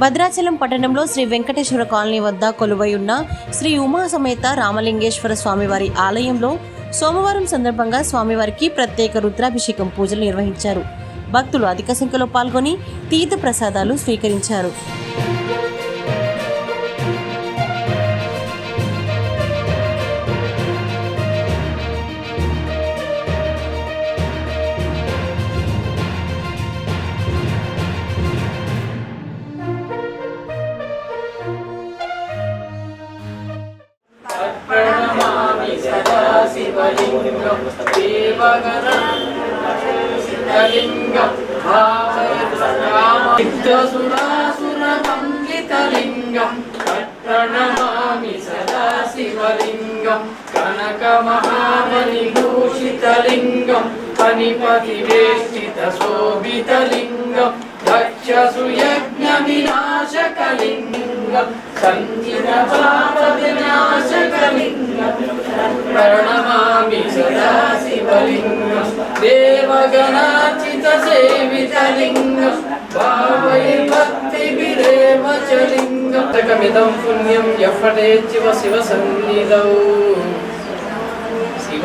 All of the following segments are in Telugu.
భద్రాచలం పట్టణంలో శ్రీ వెంకటేశ్వర కాలనీ వద్ద కొలువై ఉన్న శ్రీ ఉమా సమేత రామలింగేశ్వర స్వామివారి ఆలయంలో సోమవారం సందర్భంగా స్వామివారికి ప్రత్యేక రుద్రాభిషేకం పూజలు నిర్వహించారు. భక్తులు అధిక సంఖ్యలో పాల్గొని తీర్థ ప్రసాదాలు స్వీకరించారు. శివలింగం దేవగణం శివలింగం భావసురాసురమంగితలింగం ప్రణమామి సదా శివలింగం కనకమహామణిభూషితలింగం పనిపతివేష్టితశోభితలింగం దక్షసుయజ్ఞవినాశకలింగం సంజిత పాప వినాశకలింగం శతకమిదం పుణ్యం ఎఫటే శివ శివ సన్నిధౌ. శివ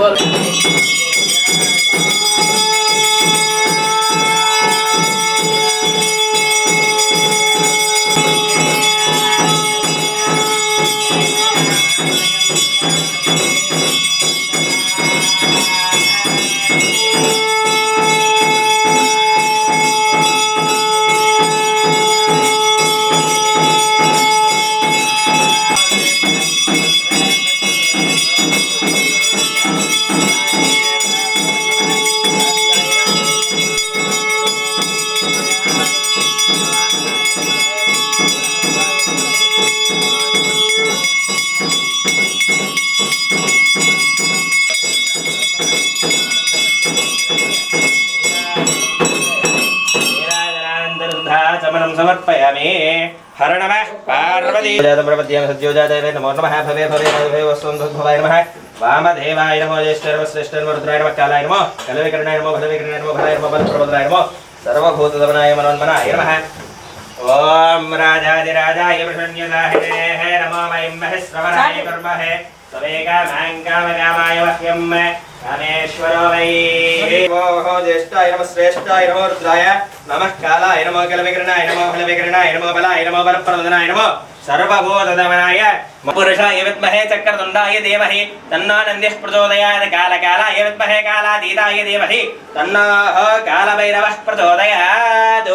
గమనం సమర్పయామి హర నమ పార్వతీజాతమృపద్యామసద్యోజాదేవే నమో నమ భవే భవే భవే వస్తుం తద్భవాయ నమ వామదేవాయ నమో జ్యేష్ఠాయ నమ శ్రేష్ఠాయ నమ రుద్రాయ నమ కాలాయ నమో కలవికరణాయ నమో బలవికరణాయ నమో బలాయ నమో బలప్రబోధనాయ నమో సర్వభూతదమనాయ మనోన్మనాయ నమ ఓం రాజాదిరాజాయ ప్రసన్యదాహినే నమో మహిం మహిశ్రవణాయ కర్మహే స్వేగా మాంగామగామాయ వహ్యం ज्येष्ठाय नमः श्रेष्ठाय नमो रुद्राय नमः कालाय नमो कलविकरणाय नमो फलविकरणाय नमो बलाय नमो बलप्रवदनाय नमो सर्वभूतदमनाय पुरुषाय विद्महे चक्रतुण्डाय धीमहि तन्नो नन्दिः प्रचोदयात् कालकालाय विद्महे कालातीताय धीमहि तन्नः कालभैरवः प्रचोदयात्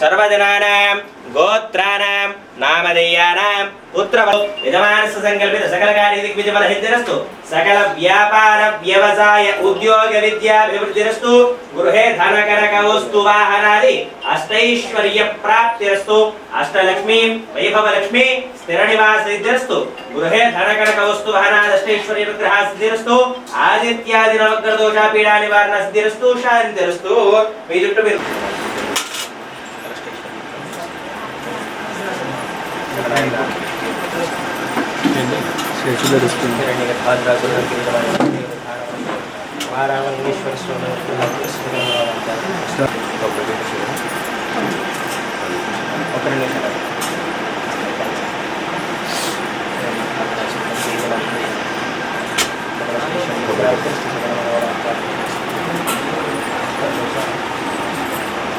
सर्वजनानां గోత్రానాం నామధేయానాం పుత్ర యజమానస్య సంకల్పిత సకల కార్యదిగ్విజబల సిద్ధిరస్తు సకల వ్యాపార వ్యవసాయ ఉద్యోగ విద్యాభివృద్ధిరస్తు గృహే ధన వస్తు వాహనాది అష్టైశ్వర్య ప్రాప్తిరస్తు అష్టలక్ష్మీ వైభవలక్ష్మి స్థిర సిద్ధిరస్తు గృహే ధన వస్తు వాహనాది అష్టైశ్వర్య విగ్రహ సిద్ధిరస్తు ఆదిత్యాది నవగ్ర పీడా నివారణ సిద్ధిరస్తు శాంతిరస్తు. మీ చుట్టూ మీరు સેન્સ્યુલર સ્કૂલ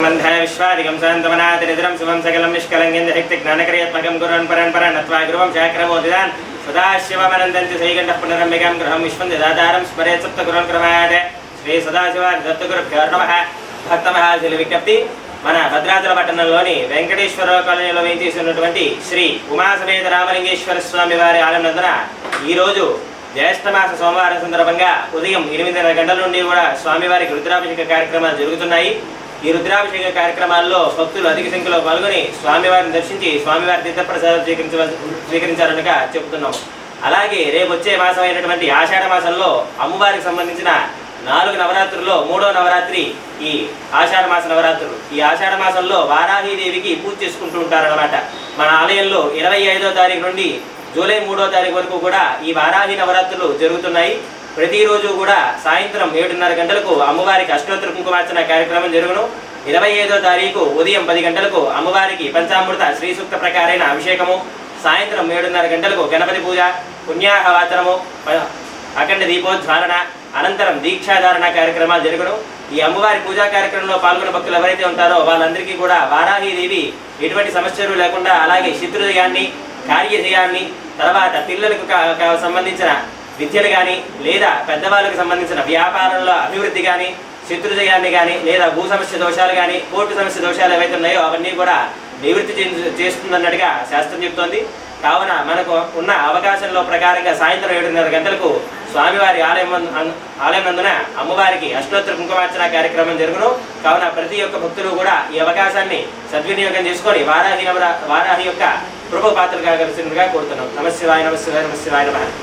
मन्धय विश्वादिकं सन्तमनातिरितरं शुभं सकलं निष्कलङ्गेन्द्रहिक्तिज्ञानक्रियात्मकं गुरुन् परन् परन् नत्वा गुरुवं शाक्रमोदिदान् సదాశివమనందంతి సైకంఠ పునరమ్యకాం గృహం విశ్వం దాదారం స్మరే సప్త గురున్ క్రమాయతే శ్రీ సదాశివ దత్తగురుభ్యో నమ భక్త విజ్ఞప్తి మన భద్రాచల పట్టణంలోని వెంకటేశ్వర కాలనీలో వేయించేసినటువంటి శ్రీ ఉమాసమేత రామలింగేశ్వర స్వామి వారి ఆలయంనందున ఈరోజు జ్యేష్ఠమాస సోమవారం సందర్భంగా ఉదయం ఎనిమిదిన్నర గంటల నుండి కూడా స్వామివారికి రుద్రాభిషేక కార్యక్రమాలు జరుగుతున్నాయి. ఈ రుద్రాభిషేక కార్యక్రమాల్లో భక్తులు అధిక సంఖ్యలో పాల్గొని స్వామివారిని దర్శించి స్వామివారి తీర్థప్రసాదం స్వీకరించవలసి స్వీకరించారనగా చెబుతున్నాం. అలాగే రేపు వచ్చే మాసం అయినటువంటి ఆషాఢ మాసంలో అమ్మవారికి సంబంధించిన నాలుగు నవరాత్రుల్లో మూడో నవరాత్రి ఈ ఆషాఢ మాస నవరాత్రులు. ఈ ఆషాఢ మాసంలో వారాహీదేవికి పూజ చేసుకుంటూ ఉంటారన్నమాట. మన ఆలయంలో ఇరవై ఐదో తారీఖు నుండి జూలై మూడో తారీఖు వరకు కూడా ఈ వారాహి నవరాత్రులు జరుగుతున్నాయి. ప్రతిరోజు కూడా సాయంత్రం ఏడున్నర గంటలకు అమ్మవారికి అష్టోత్తర కుంకుమార్చన కార్యక్రమం జరుగును. ఇరవై ఐదో తారీఖు ఉదయం పది గంటలకు అమ్మవారికి పంచామృత శ్రీ సూక్త ప్రకారైన అభిషేకము. సాయంత్రం ఏడున్నర గంటలకు గణపతి పూజ పుణ్యాహవాచనము అఖండ దీపోద్ధారణ అనంతరం దీక్షాధారణ కార్యక్రమాలు జరుగును. ఈ అమ్మవారి పూజా కార్యక్రమంలో పాల్గొన్న భక్తులు ఎవరైతే ఉంటారో వాళ్ళందరికీ కూడా వారాహీదేవి ఎటువంటి సమస్యలు లేకుండా అలాగే శత్రుదయాన్ని కార్యజయాన్ని తర్వాత పిల్లలకు సంబంధించిన విద్యను కానీ లేదా పెద్దవాళ్ళకి సంబంధించిన వ్యాపారంలో అభివృద్ధి కానీ శత్రుజయాన్ని కానీ లేదా భూ సమస్య దోషాలు కానీ కోర్టు సమస్య దోషాలు ఏవైతే ఉన్నాయో అవన్నీ కూడా నివృత్తి చే- చేస్తుందన్నట్టుగా శాస్త్రం చెప్తోంది. కావున మనకు ఉన్న అవకాశంలో ప్రకారంగా సాయంత్రం ఏడున్నర గంటలకు స్వామివారి ఆలయం ఆలయం నందున అమ్మవారికి అష్టోత్తర కుంకుమార్చన కార్యక్రమం జరుగును. కావున ప్రతి ఒక్క భక్తులు కూడా ఈ అవకాశాన్ని సద్వినియోగం చేసుకొని వారాహి వారాహి యొక్క కృప పాత్రగా కాగలిసినగా కోరుతున్నాం. నమస్తే వాయ నమస్తే వాయ నమస్తే వాయ